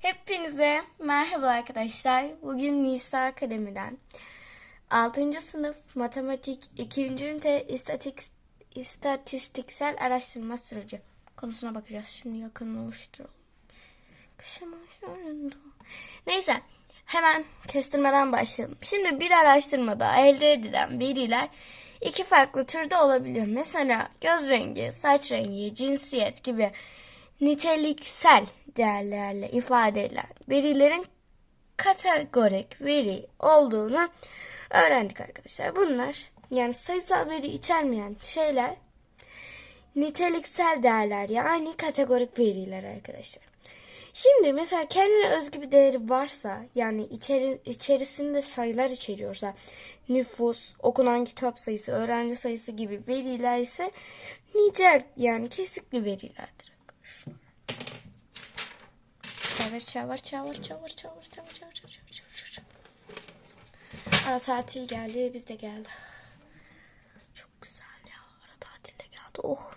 Hepinize merhaba arkadaşlar. Bugün Nisa Akademi'den 6. sınıf matematik 2. ünite istatistiksel araştırma süreci konusuna bakacağız. Şimdi yakınlaştıralım. Neyse hemen kestirmeden başlayalım. Şimdi bir araştırmada elde edilen veriler iki farklı türde olabiliyor. Mesela göz rengi, saç rengi, cinsiyet gibi niteliksel değerlerle ifade edilen verilerin kategorik veri olduğunu öğrendik arkadaşlar. Bunlar yani sayısal veri içermeyen şeyler niteliksel değerler yani kategorik veriler arkadaşlar. Şimdi mesela kendine özgü bir değeri varsa yani içeri, içerisinde sayılar içeriyorsa nüfus, okunan kitap sayısı, öğrenci sayısı gibi veriler ise nicel yani kesikli verilerdir. Çavur çavur çavur çavur çavur çavur çavur çavur çavur Ara tatil geldi biz de geldi. Çok güzel ya ara tatil de geldi oh.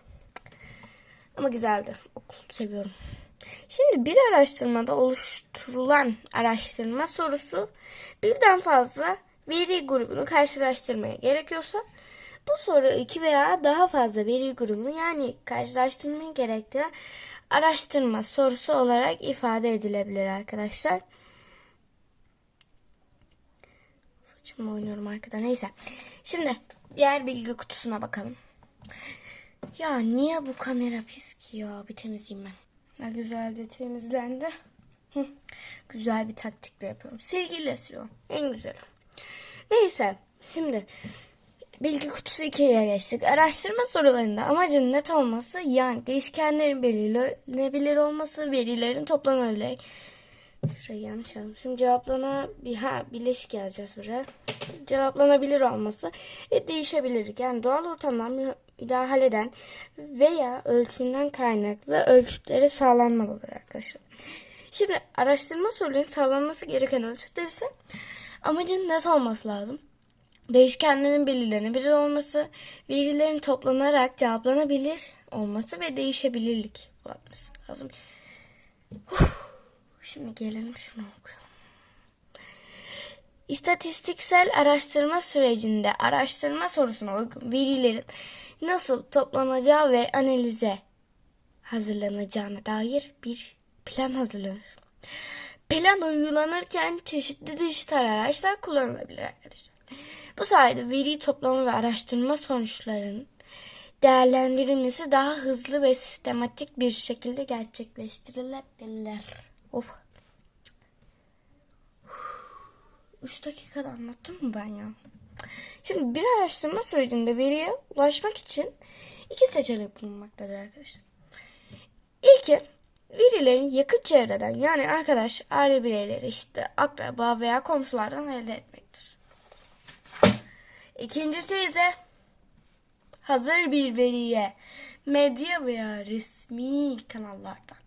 Ama güzeldi okul seviyorum. Şimdi bir araştırmada oluşturulan araştırma sorusu birden fazla veri grubunu karşılaştırmaya gerekiyorsa bu soru iki veya daha fazla veri grubunu yani karşılaştırmayı gerektiren araştırma sorusu olarak ifade edilebilir arkadaşlar. Saçımla oynuyorum arkada. Neyse. Şimdi diğer bilgi kutusuna bakalım. Ya niye bu kamera pis ki ya? Bir temizleyeyim ben. Ne güzel de temizlendi. Güzel bir taktikle yapıyorum. Silgiyle siliyorum. En güzeli. Neyse. Şimdi Bilgi kutusu 2'ye geçtik. Araştırma sorularında amacın net olması yani değişkenlerin belirlenebilir olması, verilerin toplanabilir. Şurayı yanlış yazdım. Şimdi cevaplanabilir, ha bileşik yazacağız buraya. Cevaplanabilir olması ve değişebilir. Yani doğal ortamdan müdahale eden veya ölçünden kaynaklı ölçütleri sağlanmalıdır arkadaşlar. Şimdi araştırma sorularının sağlanması gereken ölçütler ise amacın net olması lazım değişkenlerin belirlenebilir olması, verilerin toplanarak cevaplanabilir olması ve değişebilirlik olabilmesi lazım. Uf, şimdi gelelim şunu okuyalım. İstatistiksel araştırma sürecinde araştırma sorusuna uygun verilerin nasıl toplanacağı ve analize hazırlanacağına dair bir plan hazırlanır. Plan uygulanırken çeşitli dijital araçlar kullanılabilir arkadaşlar. Bu sayede veri toplama ve araştırma sonuçlarının değerlendirilmesi daha hızlı ve sistematik bir şekilde gerçekleştirilebilir. Of. 3 dakikada anlattım mı ben ya? Şimdi bir araştırma sürecinde veriye ulaşmak için iki seçenek bulunmaktadır arkadaşlar. İlki verilerin yakın çevreden yani arkadaş, aile bireyleri, işte akraba veya komşulardan elde etmektir. İkincisi ise hazır bir veriye medya veya resmi kanallardan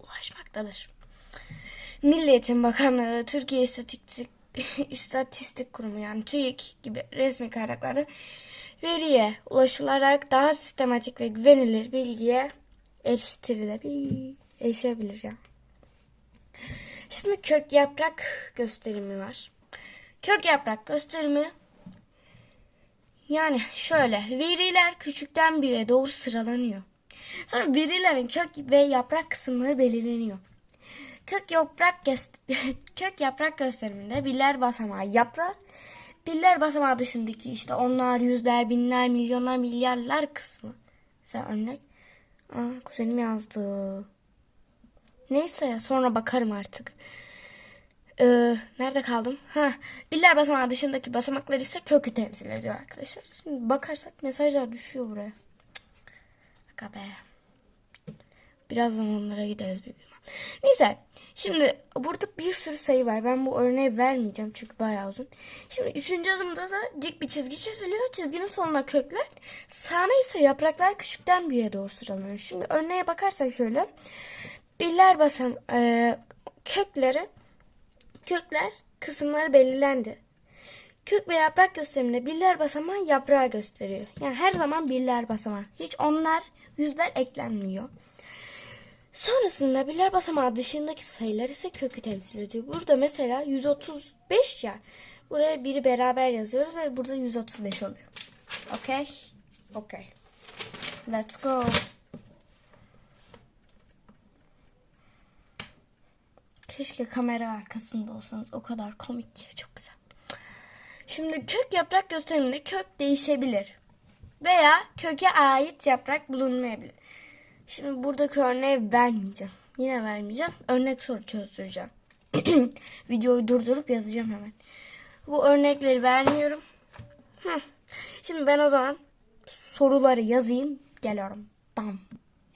ulaşmaktadır. Milliyetin Bakanlığı, Türkiye İstatistik, İstatistik Kurumu yani TÜİK gibi resmi kaynaklarda veriye ulaşılarak daha sistematik ve güvenilir bilgiye eriştirilebilir. Erişebilir ya. Şimdi kök yaprak gösterimi var. Kök yaprak gösterimi yani şöyle veriler küçükten büyüğe doğru sıralanıyor. Sonra verilerin kök ve yaprak kısımları belirleniyor. Kök yaprak kök yaprak gösteriminde birler basamağı yaprak birler basamağı dışındaki işte onlar, yüzler, binler, milyonlar, milyarlar kısmı. Mesela örnek. Aa, kuzenim yazdı. Neyse ya sonra bakarım artık. Ee, nerede kaldım? Ha, birler basamağı dışındaki basamaklar ise kökü temsil ediyor arkadaşlar. Şimdi bakarsak mesajlar düşüyor buraya. Baka be. Birazdan onlara gideriz büyük ihtimal. Neyse. Şimdi burada bir sürü sayı var. Ben bu örneği vermeyeceğim çünkü bayağı uzun. Şimdi üçüncü adımda da dik bir çizgi çiziliyor. Çizginin sonuna kökler. Sağına ise yapraklar küçükten büyüğe doğru sıralanıyor. Şimdi örneğe bakarsak şöyle. Birler basam e, kökleri kökler kısımları belirlendi. Kök ve yaprak gösteriminde birler basamağı yaprağı gösteriyor. Yani her zaman birler basamağı. Hiç onlar yüzler eklenmiyor. Sonrasında birler basamağı dışındaki sayılar ise kökü temsil ediyor. Burada mesela 135 ya. Buraya biri beraber yazıyoruz ve burada 135 oluyor. Okay? Okay. Let's go. Keşke kamera arkasında olsanız. O kadar komik ki. Çok güzel. Şimdi kök yaprak gösteriminde kök değişebilir. Veya köke ait yaprak bulunmayabilir. Şimdi buradaki örneği vermeyeceğim. Yine vermeyeceğim. Örnek soru çözdüreceğim. Videoyu durdurup yazacağım hemen. Bu örnekleri vermiyorum. Şimdi ben o zaman soruları yazayım. Geliyorum. Bam.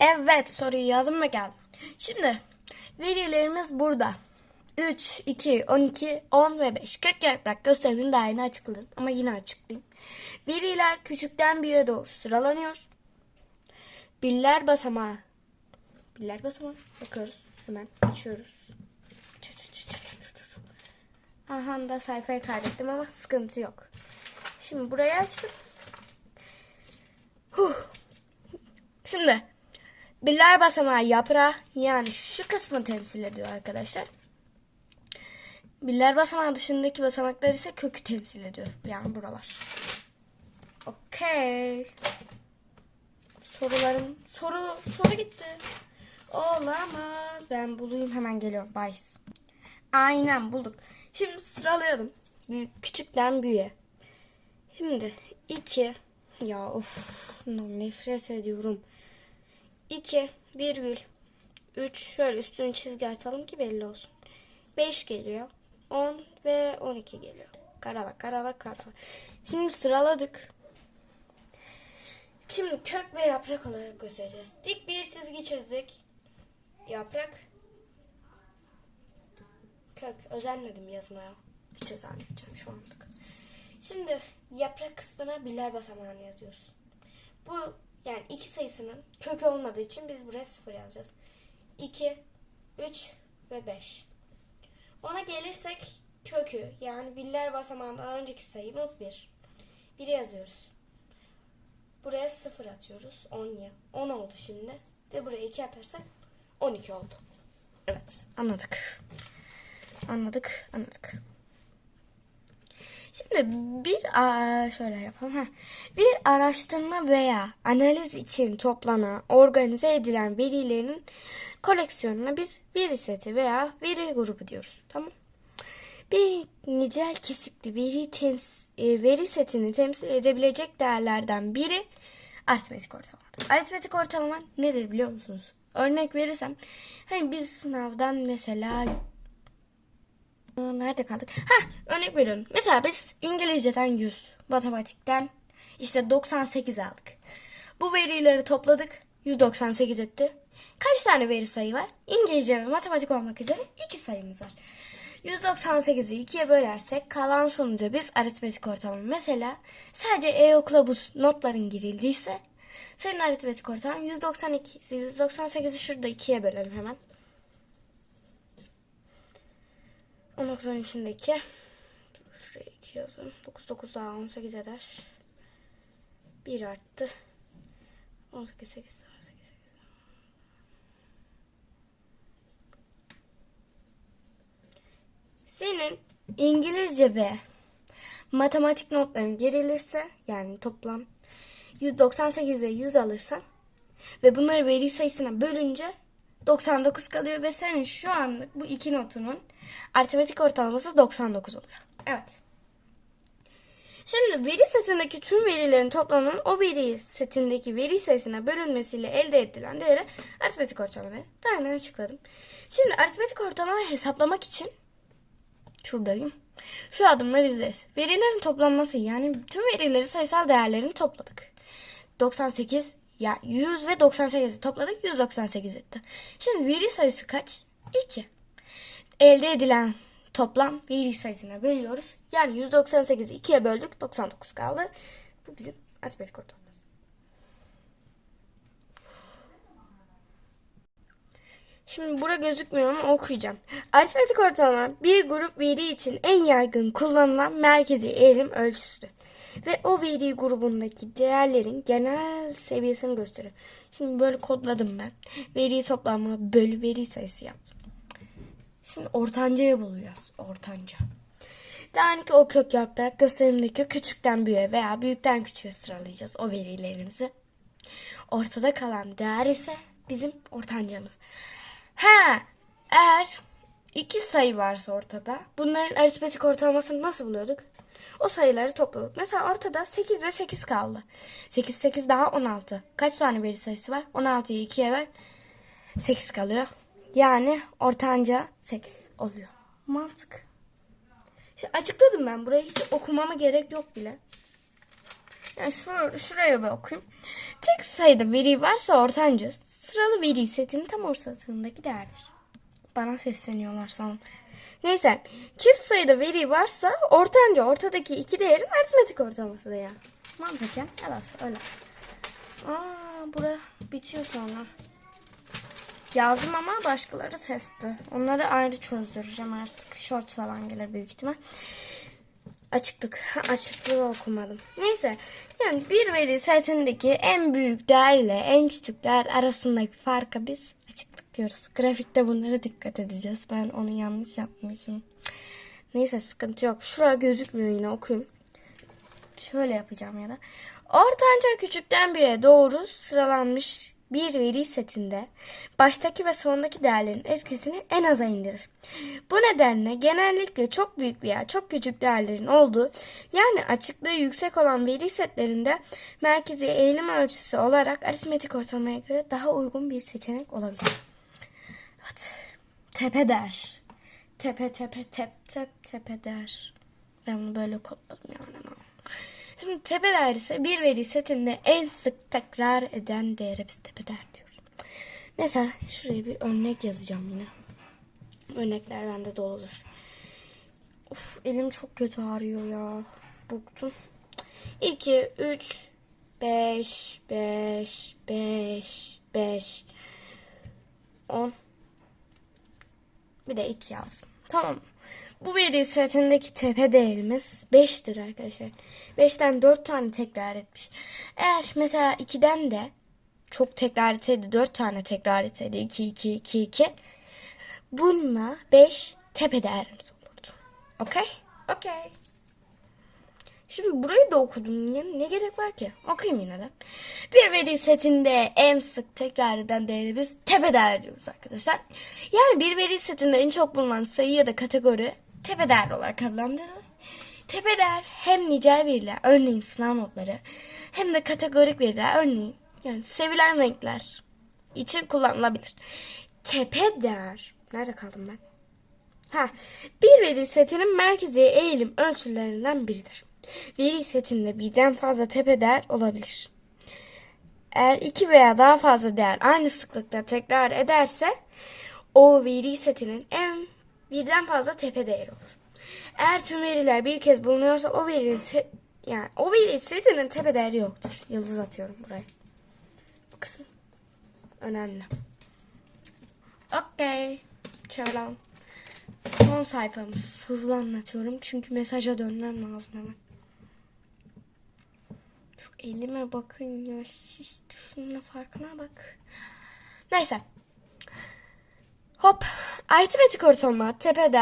Evet soruyu yazdım ve geldim. Şimdi verilerimiz burada. 3, 2, 12, 10 ve 5. Kök yaprak gösterimini daha yeni açıkladım. Ama yine açıklayayım. Veriler küçükten büyüğe doğru sıralanıyor. Birler basamağı. Birler basamağı. Bakıyoruz. Hemen açıyoruz. Çı çı çı çı çı çı çı. Aha da sayfayı kaydettim ama sıkıntı yok. Şimdi burayı açtım. Huh. Şimdi birler basamağı yaprağı yani şu kısmı temsil ediyor arkadaşlar. Birler basamağı dışındaki basamaklar ise kökü temsil ediyor. Yani buralar. Okey. Sorularım soru soru gitti. Olamaz. Ben bulayım hemen geliyorum. Bye. Aynen bulduk. Şimdi sıralayalım. Büyük, küçükten büyüğe. Şimdi 2 ya of nefret ediyorum. 2 virgül 3 şöyle üstünü çizgi atalım ki belli olsun. 5 geliyor. 10 ve 12 geliyor. Karala karala karala. Şimdi sıraladık. Şimdi kök ve yaprak olarak göstereceğiz. Dik bir çizgi çizdik. Yaprak. Kök. Özenmedim yazmaya. Hiç özenmeyeceğim şu anlık. Şimdi yaprak kısmına birler basamağını yazıyoruz. Bu yani iki sayısının kökü olmadığı için biz buraya sıfır yazacağız. 2, 3 ve 5. Ona gelirsek kökü yani birler basamağından önceki sayımız 1. 1'i yazıyoruz. Buraya 0 atıyoruz. 10 ya. 10 oldu şimdi. De buraya 2 atarsak 12 oldu. Evet anladık. Anladık anladık. Şimdi bir şöyle yapalım. Heh. Bir araştırma veya analiz için toplanan, organize edilen verilerin koleksiyonuna biz veri seti veya veri grubu diyoruz. Tamam. Bir nicel kesikli veri tems e, veri setini temsil edebilecek değerlerden biri aritmetik ortalamadır. Aritmetik ortalama nedir biliyor musunuz? Örnek verirsem hani biz sınavdan mesela Nerede kaldık? Ha, örnek veriyorum. Mesela biz İngilizceden 100, matematikten işte 98 aldık. Bu verileri topladık. 198 etti. Kaç tane veri sayı var? İngilizce ve matematik olmak üzere iki sayımız var. 198'i ikiye bölersek kalan sonuca biz aritmetik ortalama. Mesela sadece e-okula bu notların girildiyse senin aritmetik ortalaman 192. 198'i şurada ikiye bölelim hemen. 19'un içindeki şuraya 2 yazın. 9 9 daha 18 eder. 1 arttı. 18 8 daha 8 8. Senin İngilizce ve matematik notların gerilirse yani toplam 198'e 100 alırsan ve bunları veri sayısına bölünce 99 kalıyor ve senin şu anlık bu iki notunun aritmetik ortalaması 99 oluyor. Evet. Şimdi veri setindeki tüm verilerin toplamının o veri setindeki veri sayısına bölünmesiyle elde edilen değeri aritmetik ortalama. Daha önce açıkladım. Şimdi aritmetik ortalamayı hesaplamak için şuradayım. Şu adımları izleriz. Verilerin toplanması yani tüm verileri sayısal değerlerini topladık. 98 ya 100 ve 98'i topladık 198 etti. Şimdi veri sayısı kaç? 2. Elde edilen toplam veri sayısına bölüyoruz. Yani 198'i 2'ye böldük 99 kaldı. Bu bizim aritmetik ortalamamız. Şimdi bura gözükmüyor ama okuyacağım. Aritmetik ortalama bir grup veri için en yaygın kullanılan merkezi eğilim ölçüsüdür. ve o veri grubundaki değerlerin genel seviyesini gösteriyor. Şimdi böyle kodladım ben. Veriyi toplamı bölü veri sayısı yaptım. Şimdi ortancayı bulacağız. Ortanca. Daha ki o kök yaparak gösterimdeki küçükten büyüğe veya büyükten küçüğe sıralayacağız o verilerimizi. Ortada kalan değer ise bizim ortancamız. Ha, eğer iki sayı varsa ortada bunların aritmetik ortalamasını nasıl buluyorduk? O sayıları topladık. Mesela ortada 8 ve 8 kaldı. 8 8 daha 16. Kaç tane veri sayısı var? 16'yı 2'ye ver. 8 kalıyor. Yani ortanca 8 oluyor. Mantık. Şimdi açıkladım ben. Burayı hiç okumama gerek yok bile. Yani şur şuraya bir okuyayım. Tek sayıda veri varsa ortanca sıralı veri setinin tam ortasındaki değerdir. Bana sesleniyorlar sanırım. Neyse. Çift sayıda veri varsa ortanca ortadaki iki değerin aritmetik ortalamasıdır yani. Mantıken evet öyle. Aa bura bitiyor sonra. Yazdım ama başkaları testti. Onları ayrı çözdüreceğim artık. Short falan gelir büyük ihtimal. Açıklık. Açıklığı okumadım. Neyse. Yani bir veri setindeki en büyük değerle en küçük değer arasındaki farka biz açıklık diyoruz. Grafikte bunlara dikkat edeceğiz. Ben onu yanlış yapmışım. Neyse sıkıntı yok. Şuraya gözükmüyor yine okuyayım. Şöyle yapacağım ya da. Ortanca küçükten büyüğe doğru sıralanmış bir veri setinde baştaki ve sondaki değerlerin etkisini en aza indirir. Bu nedenle genellikle çok büyük veya çok küçük değerlerin olduğu yani açıklığı yüksek olan veri setlerinde merkezi eğilim ölçüsü olarak aritmetik ortalamaya göre daha uygun bir seçenek olabilir. Evet. Tepe değer. Tepe tepe tep tep tepe değer. Ben bunu böyle kodladım yani. Şimdi tepe değer ise bir veri setinde en sık tekrar eden değere biz tepe değer diyoruz. Mesela şuraya bir örnek yazacağım yine. Örnekler bende doludur. Of elim çok kötü ağrıyor ya. Buktum. 2, 3, 5, 5, 5, 5, 10. Bir de 2 yazdım. Tamam. Bu veri setindeki tepe değerimiz 5'tir arkadaşlar. 5'ten 4 tane tekrar etmiş. Eğer mesela 2'den de çok tekrar etseydi 4 tane tekrar etseydi 2 2 2 2 bununla 5 tepe değerimiz olurdu. Okey? Okey. Şimdi burayı da okudum. Ne, ne gerek var ki? Okuyayım yine de. Bir veri setinde en sık tekrar eden değeri biz tepe değer diyoruz arkadaşlar. Yani bir veri setinde en çok bulunan sayı ya da kategori tepe değer olarak adlandırılır. Tepe değer hem nicel veriler, örneğin sınav notları, hem de kategorik veriler, örneğin yani sevilen renkler için kullanılabilir. Tepe değer, nerede kaldım ben? Ha, bir veri setinin merkezi eğilim ölçülerinden biridir. Veri setinde birden fazla tepe değer olabilir. Eğer iki veya daha fazla değer aynı sıklıkta tekrar ederse o veri setinin en birden fazla tepe değeri olur. Eğer tüm veriler bir kez bulunuyorsa o verinin yani o veri setinin tepe değeri yoktur. Yıldız atıyorum buraya. Bu kısım önemli. Okey. Çevirelim. Son sayfamız. Hızlı anlatıyorum çünkü mesaja dönmem lazım hemen. Şu elime bakın ya. Siz şunun farkına bak. Neyse. Hop. Aritmetik ortalama, tepe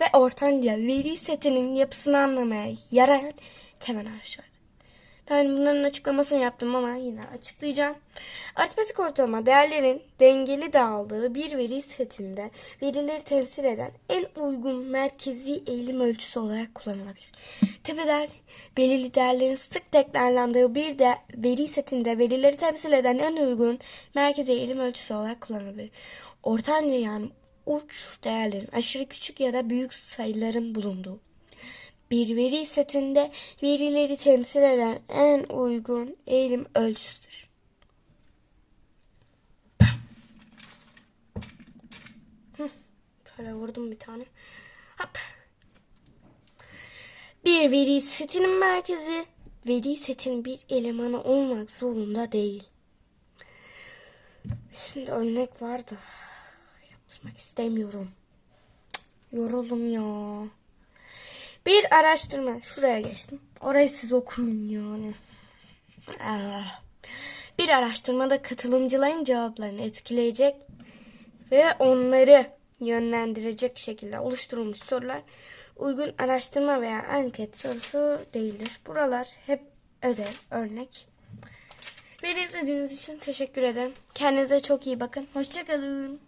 ve ortanca veri setinin yapısını anlamaya yarayan temel araçlar. Yani bunların açıklamasını yaptım ama yine açıklayacağım. Aritmetik ortalama değerlerin dengeli dağıldığı bir veri setinde verileri temsil eden en uygun merkezi eğilim ölçüsü olarak kullanılabilir. Tepe değer, belirli değerlerin sık tekrarlandığı bir de veri setinde verileri temsil eden en uygun merkezi eğilim ölçüsü olarak kullanılabilir. Ortanca yani uç değerlerin aşırı küçük ya da büyük sayıların bulunduğu bir veri setinde verileri temsil eden en uygun eğilim ölçüsüdür. Şöyle vurdum bir tane. Hop. Bir veri setinin merkezi veri setin bir elemanı olmak zorunda değil. Şimdi örnek vardı. Yaptırmak istemiyorum. Yoruldum ya. Bir araştırma şuraya geçtim. Orayı siz okuyun yani. Ah. Bir araştırmada katılımcıların cevaplarını etkileyecek ve onları yönlendirecek şekilde oluşturulmuş sorular uygun araştırma veya anket sorusu değildir. Buralar hep ödev, örnek. Beni izlediğiniz için teşekkür ederim. Kendinize çok iyi bakın. Hoşçakalın.